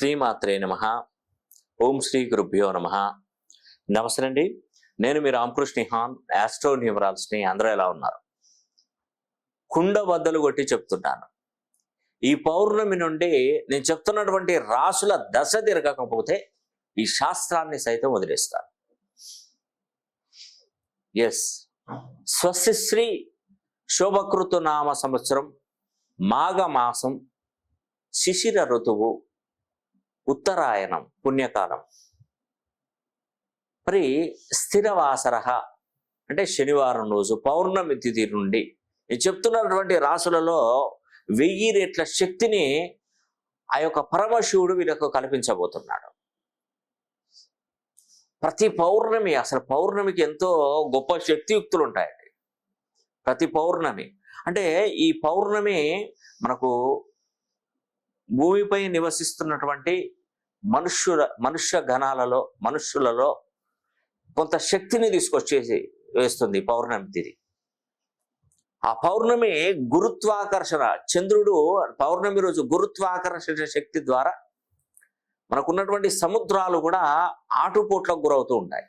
శ్రీమాత్రే నమ. ఓం శ్రీ గురుభ్యో నమ. నమస్తే అండి. నేను మీ రామకృష్ణ హాన్ ఆస్ట్రో న్యూమరాల్స్ని అందరూ ఎలా ఉన్నారు? కుండ బద్దలు కొట్టి చెప్తున్నాను. ఈ పౌర్ణమి నుండి నేను చెప్తున్నటువంటి రాసుల దశ తిరగకపోతే ఈ శాస్త్రాన్ని సైతం వదిలేస్తాను. ఎస్ స్వస్తిశ్రీ శోభకృతు నామ సంవత్సరం మాఘ మాసం శిశిర ఋతువు ఉత్తరాయణం పుణ్యకాలం. మరి స్థిరవాసర అంటే శనివారం రోజు పౌర్ణమి తిథి నుండి నేను చెప్తున్నటువంటి రాసులలో వెయ్యి రెట్ల శక్తిని ఆ యొక్క పరమశివుడు వీళ్ళకు కల్పించబోతున్నాడు. ప్రతి పౌర్ణమి అసలు పౌర్ణమికి ఎంతో గొప్ప శక్తియుక్తులు ఉంటాయండి ప్రతి పౌర్ణమి అంటే ఈ పౌర్ణమి మనకు భూమిపై నివసిస్తున్నటువంటి మనుష్యుల మనుష్య గణాలలో మనుష్యులలో కొంత శక్తిని తీసుకొచ్చేసి వేస్తుంది పౌర్ణమి తిది ఆ పౌర్ణమి గురుత్వాకర్షణ చంద్రుడు పౌర్ణమి రోజు గురుత్వాకర్షణ శక్తి ద్వారా మనకున్నటువంటి సముద్రాలు కూడా ఆటుపోట్లకు గురవుతూ ఉంటాయి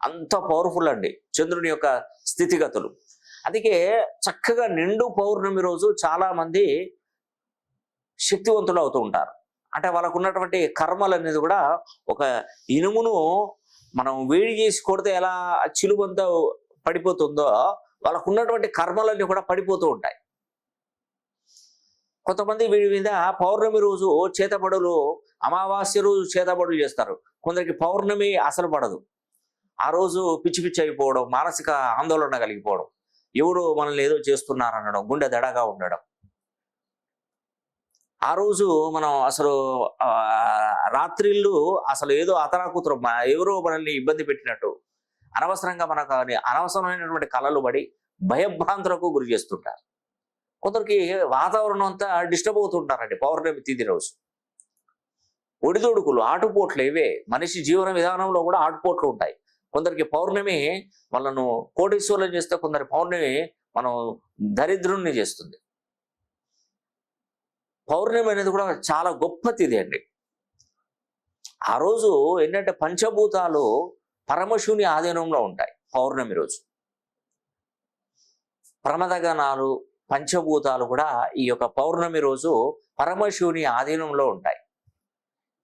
అంత పవర్ఫుల్ అండి చంద్రుని యొక్క స్థితిగతులు. అందుకే చక్కగా నిండు పౌర్ణమి రోజు చాలామంది శక్తివంతులు అవుతూ ఉంటారు. అంటే వాళ్ళకు ఉన్నటువంటి కర్మలు అనేది కూడా ఒక ఇనుమును మనం వేడి చేసి కొడితే ఎలా చిలుబంతా పడిపోతుందో వాళ్ళకు ఉన్నటువంటి కర్మలన్నీ కూడా పడిపోతూ ఉంటాయి. కొంతమంది వీడి మీద పౌర్ణమి రోజు చేతబడులు అమావాస్య రోజు చేతబడులు చేస్తారు. కొందరికి పౌర్ణమి అసలు పడదు. ఆ రోజు పిచ్చి పిచ్చి అయిపోవడం మానసిక ఆందోళన కలిగిపోవడం. ఎవరు మనల్ని ఏదో చేస్తున్నారనడం గుండె దడగా ఉండడం. ఆ రోజు మనం అసలు ఆ, రాత్రిళ్ళు అసలు ఏదో అతనాకూతురు ఎవరో మనల్ని ఇబ్బంది పెట్టినట్టు. అనవసరంగా మనకు అనవసరమైనటువంటి కళలు పడి భయభ్రాంతులకు గురి చేస్తుంటారు. కొందరికి వాతావరణం అంతా డిస్టర్బ్ అవుతుంటారండి పౌర్ణమి తిది రోజు. ఒడిదొడుకులు ఆటుపోట్లు ఇవే. మనిషి జీవన విధానంలో కూడా ఆటుపోట్లు ఉంటాయి. కొందరికి పౌర్ణమి వాళ్ళను కోటీశ్వరులను చేస్తే కొందరి పౌర్ణమి మనం దరిద్రుణ్ణి చేస్తుంది. పౌర్ణమి అనేది కూడా చాలా గొప్ప తిది అండి. ఆ రోజు ఏంటంటే పంచభూతాలు పరమశివుని ఆధీనంలో ఉంటాయి పౌర్ణమి రోజు. ప్రమదగణాలు పంచభూతాలు కూడా ఈ యొక్క పౌర్ణమి రోజు పరమశివుని ఆధీనంలో ఉంటాయి.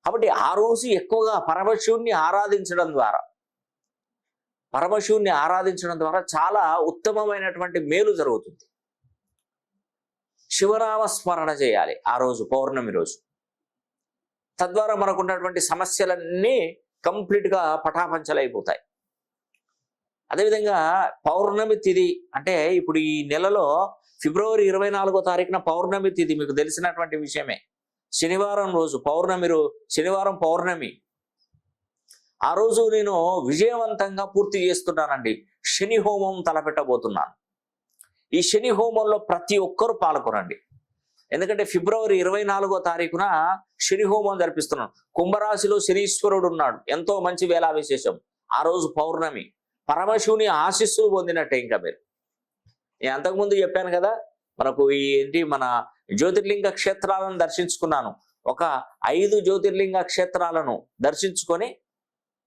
కాబట్టి ఆ రోజు ఎక్కువగా పరమశివుణ్ణి ఆరాధించడం ద్వారా పరమశివుణ్ణి ఆరాధించడం ద్వారా చాలా ఉత్తమమైనటువంటి మేలు జరుగుతుంది. శివనామ స్మరణ చేయాలి ఆ రోజు పౌర్ణమి రోజు. తద్వారా మనకు ఉన్నటువంటి సమస్యలన్నీ కంప్లీట్గా పటాపంచలైపోతాయి. అదేవిధంగా పౌర్ణమి తిథి అంటే ఇప్పుడు ఈ నెలలో ఫిబ్రవరి ఇరవై నాలుగో తారీఖున పౌర్ణమి తిథి మీకు తెలిసినటువంటి విషయమే. శనివారం రోజు పౌర్ణమి శనివారం పౌర్ణమి. ఆ రోజు నేను విజయవంతంగా పూర్తి చేస్తున్నానండి. శని హోమం తలపెట్టబోతున్నాను. ఈ శని హోమంలో ప్రతి ఒక్కరూ పాల్గొనండి ఎందుకంటే ఫిబ్రవరి ఇరవై నాలుగో తారీఖున శని హోమం జరిపిస్తున్నాను కుంభరాశిలో శనీశ్వరుడు ఉన్నాడు. ఎంతో మంచి వేళా విశేషం. ఆ రోజు పౌర్ణమి. పరమశివుని ఆశీస్సులు పొందినట్టే ఇంకా మీరు. నేను అంతకుముందు చెప్పాను కదా మనకు ఈ ఏంటి మన జ్యోతిర్లింగ క్షేత్రాలను దర్శించుకున్నాను. ఒక ఐదు జ్యోతిర్లింగ క్షేత్రాలను దర్శించుకొని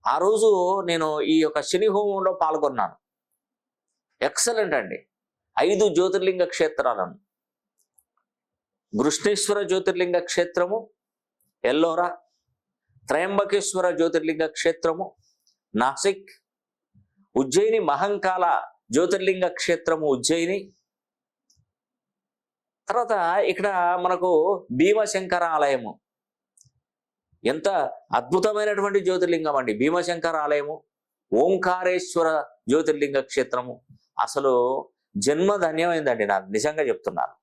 ఆ రోజు నేను ఈ యొక్క శని హోమంలో పాల్గొన్నాను. ఎక్సలెంట్ అండి. ఐదు జ్యోతిర్లింగ క్షేత్రాలను. గృష్ణేశ్వర జ్యోతిర్లింగ క్షేత్రము ఎల్లోరా త్రయంబకేశ్వర జ్యోతిర్లింగ క్షేత్రము నాసిక్ ఉజ్జయిని మహంకాల జ్యోతిర్లింగ క్షేత్రము ఉజ్జయిని. తర్వాత ఇక్కడ మనకు భీమశంకర ఆలయము ఎంత అద్భుతమైనటువంటి జ్యోతిర్లింగం అండి. భీమశంకర ఆలయము ఓంకారేశ్వర జ్యోతిర్లింగ క్షేత్రము. అసలు జన్మ ధన్యమైందండి నాకు నిజంగా చెప్తున్నాను.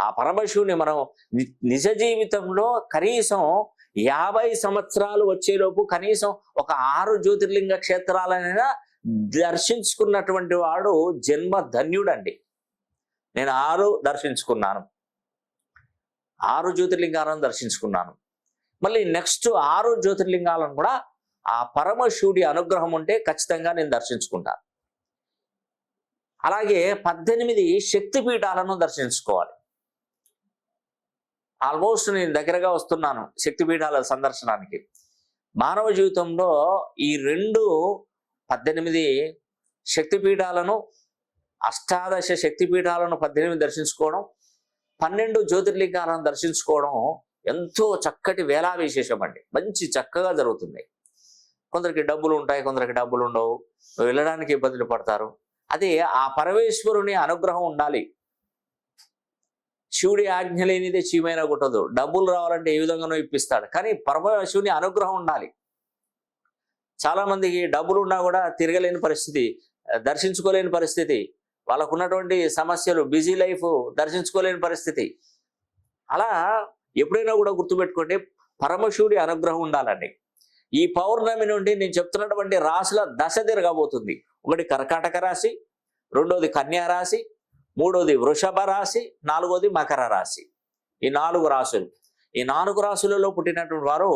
ఆ పరమశివుని మనం ని- నిజ జీవితంలో కనీసం యాభై సంవత్సరాలు వచ్చేలోపు కనీసం ఒక ఆరు జ్యోతిర్లింగ క్షేత్రాలనైనా దర్శించుకున్నటువంటి వాడు జన్మ ధన్యుడండి. నేను ఆరు దర్శించుకున్నాను. ఆరు జ్యోతిర్లింగాలను దర్శించుకున్నాను. మళ్ళీ నెక్స్ట్ ఆరు జ్యోతిర్లింగాలను కూడా ఆ పరమశివుడి అనుగ్రహం ఉంటే ఖచ్చితంగా నేను దర్శించుకుంటాను. అలాగే పద్దెనిమిది శక్తి పీఠాలను దర్శించుకోవాలి. ఆల్మోస్ట్ నేను దగ్గరగా వస్తున్నాను శక్తిపీఠాల సందర్శనానికి. మానవ జీవితంలో ఈ రెండు పద్దెనిమిది శక్తిపీఠాలను అష్టాదశ శక్తిపీఠాలను పద్దెనిమిది దర్శించుకోవడం పన్నెండు జ్యోతిర్లింగాలను దర్శించుకోవడం ఎంతో చక్కటి వేలా విశేషం అండి. మంచి చక్కగా జరుగుతుంది. కొందరికి డబ్బులు ఉంటాయి కొందరికి డబ్బులు ఉండవు. వెళ్ళడానికి ఇబ్బందులు పడతారు. అది ఆ పరమేశ్వరుని అనుగ్రహం ఉండాలి. శివుడి ఆజ్ఞ లేనిదే చీమైన కుట్టదు. డబ్బులు రావాలంటే ఏ విధంగానో ఇప్పిస్తాడు. కానీ పరమశివుని అనుగ్రహం ఉండాలి. చాలా మందికి డబ్బులు ఉన్నా కూడా తిరగలేని పరిస్థితి దర్శించుకోలేని పరిస్థితి వాళ్ళకు ఉన్నటువంటి సమస్యలు బిజీ లైఫ్ దర్శించుకోలేని పరిస్థితి. అలా ఎప్పుడైనా కూడా గుర్తుపెట్టుకోండి పరమశివుడి అనుగ్రహం ఉండాలండి. ఈ పౌర్ణమి నుండి నేను చెప్తున్నటువంటి రాశుల దశ తిరగబోతుంది. ఒకటి కర్కాటక రాశి రెండోది కన్యా రాశి మూడోది వృషభ రాశి నాలుగోది మకర రాశి. ఈ నాలుగు రాశులు. ఈ నాలుగు రాశులలో పుట్టినటువంటి వారు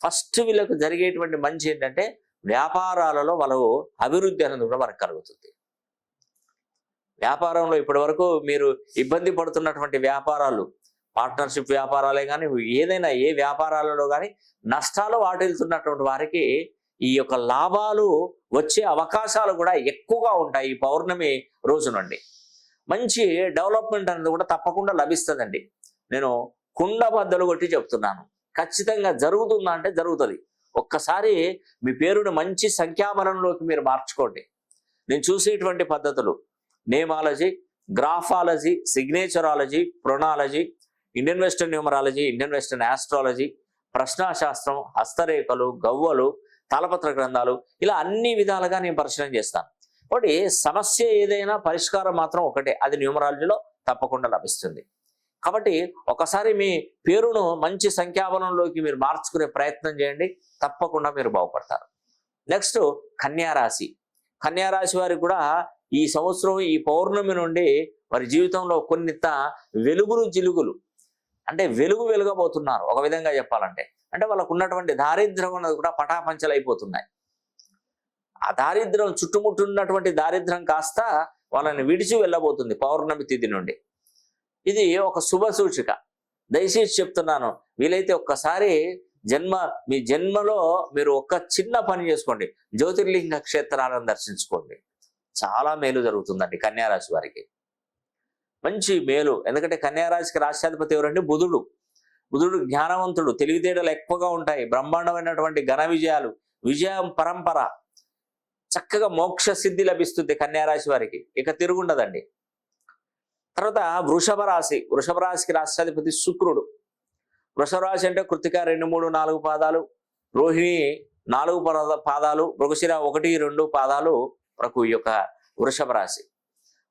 ఫస్ట్ వీళ్ళకు జరిగేటువంటి మంచి ఏంటంటే వ్యాపారాలలో వాళ్ళు అభివృద్ధి అనేది కూడా మనకు కలుగుతుంది. వ్యాపారంలో ఇప్పటి వరకు మీరు ఇబ్బంది పడుతున్నటువంటి వ్యాపారాలు పార్ట్నర్షిప్ వ్యాపారాలే కానీ ఏదైనా ఏ వ్యాపారాలలో కానీ నష్టాలు వాటిల్తున్నటువంటి వారికి ఈ యొక్క లాభాలు వచ్చే అవకాశాలు కూడా ఎక్కువగా ఉంటాయి ఈ పౌర్ణమి రోజు నుండి. మంచి డెవలప్మెంట్ అనేది కూడా తప్పకుండా లభిస్తుందండి. నేను కుండ బద్దలు కొట్టి చెప్తున్నాను. ఖచ్చితంగా జరుగుతుందా అంటే జరుగుతుంది. ఒక్కసారి మీ పేరుని మంచి సంఖ్యాబలంలోకి మీరు మార్చుకోండి. నేను చూసేటువంటి పద్ధతులు. Nameology graphology signatureology ప్రొనాలజీ Indian western numerology Indian western astrology ప్రశ్నాశాస్త్రం హస్తరేఖలు గవ్వలు తాళపత్ర గ్రంథాలు ఇలా అన్ని విధాలుగా నేను పరిశీలన చేస్తాను. కాబట్టి సమస్య ఏదైనా పరిష్కారం మాత్రం ఒకటే అది న్యూమరాలజీలో తప్పకుండా లభిస్తుంది. కాబట్టి ఒకసారి మీ పేరును మంచి సంఖ్యాబలంలోకి మీరు మార్చుకునే ప్రయత్నం చేయండి తప్పకుండా మీరు బాగుపడతారు. నెక్స్ట్ కన్యారాశి కన్యారాశి వారికి కూడా ఈ సంవత్సరం ఈ పౌర్ణమి నుండి వారి జీవితంలో కొన్నిత వెలుగులు జిలుగులు అంటే వెలుగు వెలుగబోతున్నారు. ఒక విధంగా చెప్పాలంటే అంటే వాళ్ళకు ఉన్నటువంటి దారిద్ర్యం అన్నది కూడా పటాపంచలైపోతున్నాయి. ఆ దారిద్ర్యం చుట్టుముట్టున్నటువంటి దారిద్ర్యం కాస్త వాళ్ళని విడిచి వెళ్ళబోతుంది పౌర్ణమి తిథి నుండి. ఇది ఒక శుభ సూచిక. దయచేసి చెప్తున్నాను వీలైతే ఒక్కసారి జన్మ మీ జన్మలో మీరు ఒక్క చిన్న పని చేసుకోండి. జ్యోతిర్లింగ క్షేత్రాలను దర్శించుకోండి. చాలా మేలు జరుగుతుందండి కన్యారాశి వారికి. మంచి మేలు. ఎందుకంటే కన్యారాశికి రాష్ట్రాధిపతి ఎవరంటే బుధుడు. బుధుడు జ్ఞానవంతుడు తెలివితేటలు ఎక్కువగా ఉంటాయి. బ్రహ్మాండమైనటువంటి ఘన విజయాలు విజయం పరంపర చక్కగా మోక్ష సిద్ధి లభిస్తుంది కన్యారాశి వారికి. ఇక తిరుగుండదండి. తర్వాత వృషభ రాశి వృషభ రాశికి రాష్ట్రాధిపతి శుక్రుడు. వృషభ రాశి అంటే కృతిక రెండు మూడు నాలుగు పాదాలు రోహిణి నాలుగు పద- పాదాలు మృగశిర ఒకటి రెండు పాదాలు మనకు ఈ యొక్క వృషభ రాశి.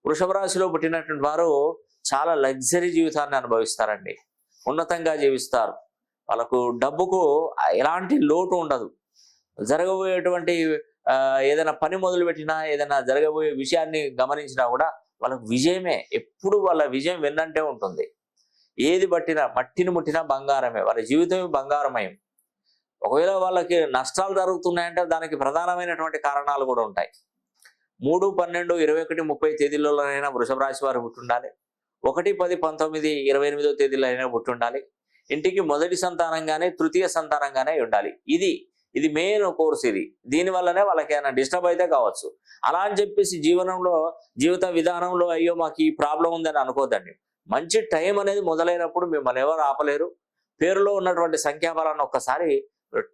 వృషభ రాశిలో పుట్టినటువంటి వారు చాలా లగ్జరీ జీవితాన్ని అనుభవిస్తారండి. ఉన్నతంగా జీవిస్తారు. వాళ్ళకు డబ్బుకు ఎలాంటి లోటు ఉండదు. జరగబోయేటువంటి ఏదైనా పని మొదలు పెట్టినా ఏదైనా జరగబోయే విషయాన్ని గమనించినా కూడా వాళ్ళకు విజయమే ఎప్పుడు వాళ్ళ విజయం వెన్నంటే ఉంటుంది. ఏది పట్టినా మట్టిని ముట్టినా బంగారమే వాళ్ళ జీవితమే బంగారమయం. ఒకవేళ వాళ్ళకి నష్టాలు జరుగుతున్నాయంటే దానికి ప్రధానమైనటువంటి కారణాలు కూడా ఉంటాయి. మూడు పన్నెండు ఇరవై ఒకటి ముప్పై తేదీలలోనైనా వృషభ రాశి వారు పుట్టుండాలి. ఒకటి పది పంతొమ్మిది ఇరవై ఎనిమిదో తేదీలో అయినా పుట్టుండాలి. ఇంటికి మొదటి సంతానంగానే తృతీయ సంతానంగానే ఉండాలి. ఇది ఇది మెయిన్ కోర్స్ ఇది. దీని వల్లనే వాళ్ళకి ఏమైనా డిస్టర్బ్ అయితే కావచ్చు. అలా అని చెప్పేసి జీవనంలో జీవిత విధానంలో అయ్యో మాకు ఈ ప్రాబ్లం ఉందని అనుకోదండి మంచి టైం అనేది మొదలైనప్పుడు మిమ్మల్ని ఎవరు ఆపలేరు. పేరులో ఉన్నటువంటి సంఖ్యాబలాన్ని ఒక్కసారి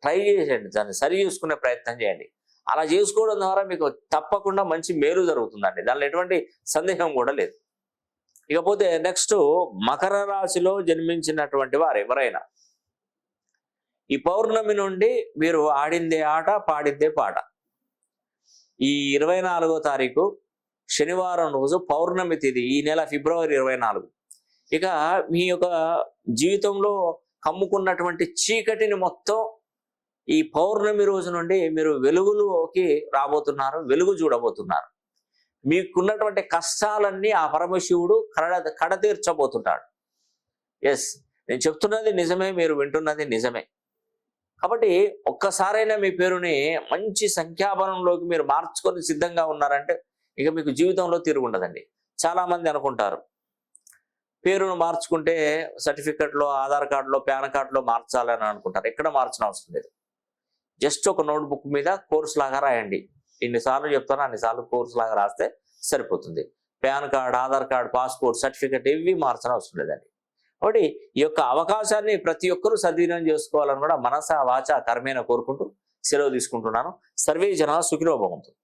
ట్రై చేసేయండి. దాన్ని సరి చేసుకునే ప్రయత్నం చేయండి. అలా చేసుకోవడం ద్వారా మీకు తప్పకుండా మంచి మేలు జరుగుతుందండి. దానిలో ఎటువంటి సందేహం కూడా లేదు. ఇకపోతే నెక్స్ట్ మకర రాశిలో జన్మించినటువంటి వారు ఎవరైనా. ఈ పౌర్ణమి నుండి మీరు ఆడిందే ఆట పాడిందే పాట. ఈ ఇరవై నాలుగో తారీఖు శనివారం రోజు పౌర్ణమి తిథి ఈ నెల ఫిబ్రవరి ఇరవై నాలుగు. ఇక మీ యొక్క జీవితంలో కమ్ముకున్నటువంటి చీకటిని మొత్తం ఈ పౌర్ణమి రోజు నుండి మీరు వెలుగులోకి రాబోతున్నారు వెలుగు చూడబోతున్నారు. మీకున్నటువంటి కష్టాలన్నీ ఆ పరమశివుడు కడ కడతీర్చబోతుంటాడు. ఎస్ నేను చెప్తున్నది నిజమే మీరు వింటున్నది నిజమే. కాబట్టి ఒక్కసారైనా మీ పేరుని మంచి సంఖ్యాబలంలోకి మీరు మార్చుకొని సిద్ధంగా ఉన్నారంటే ఇక మీకు జీవితంలో తిరుగుండదండి చాలా మంది అనుకుంటారు పేరును మార్చుకుంటే సర్టిఫికెట్లో ఆధార్ కార్డులో పాన్ కార్డులో మార్చాలని అనుకుంటారు. ఎక్కడ మార్చిన అవసరం లేదు. జస్ట్ ఒక నోట్బుక్ మీద కోర్స్ లాగా రాయండి. ఇన్నిసార్లు చెప్తాను అన్నిసార్లు కోర్సు లాగా రాస్తే సరిపోతుంది. PAN card Aadhaar card passport certificate ఇవి మార్చిన అవసరం లేదండి. కాబట్టి ఈ యొక్క అవకాశాన్ని ప్రతి ఒక్కరూ సద్వినియోగం చేసుకోవాలని కూడా మనస వాచ కర్మేన కోరుకుంటూ సెలవు తీసుకుంటున్నాను. సర్వే జన సుఖిలో బాగుంటుంది